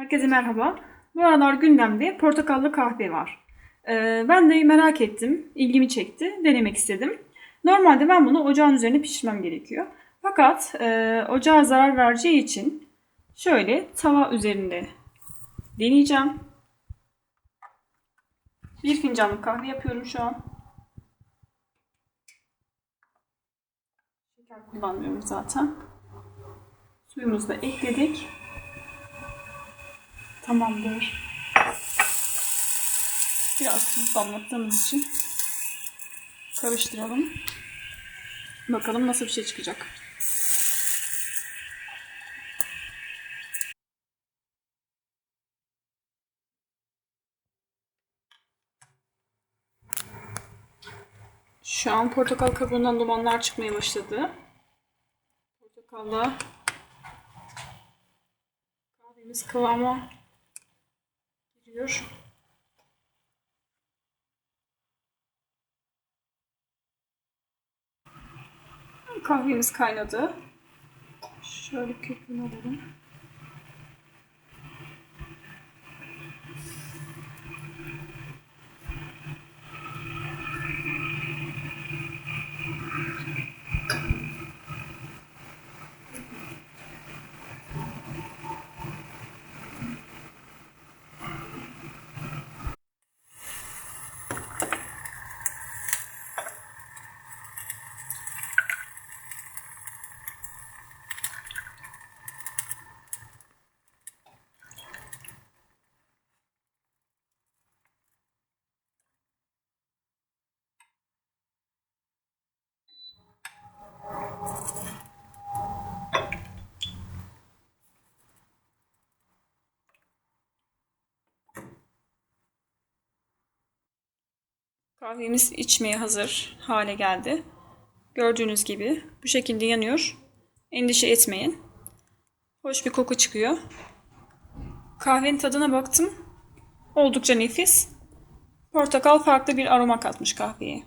Herkese merhaba. Bu aralar gündemde portakallı kahve var. Ee, ben de merak ettim, ilgimi çekti, denemek istedim. Normalde ben bunu ocağın üzerine pişirmem gerekiyor. Fakat e, ocağa zarar vereceği için şöyle tava üzerinde deneyeceğim. Bir fincanlık kahve yapıyorum şu an. Şeker kullanmıyorum zaten. Suyumuzu da ekledik. Tamamdır. Biraz tuz damlattığımız için karıştıralım. Bakalım nasıl bir şey çıkacak. Şu an portakal kabuğundan dumanlar çıkmaya başladı. Portakalla kahvemiz kıvama giriyor. Kahvemiz kaynadı. Şöyle köpüğünü alalım. Kahvemiz içmeye hazır hale geldi. Gördüğünüz gibi bu şekilde yanıyor. Endişe etmeyin. Hoş bir koku çıkıyor. Kahvenin tadına baktım. Oldukça nefis. Portakal farklı bir aroma katmış kahveye.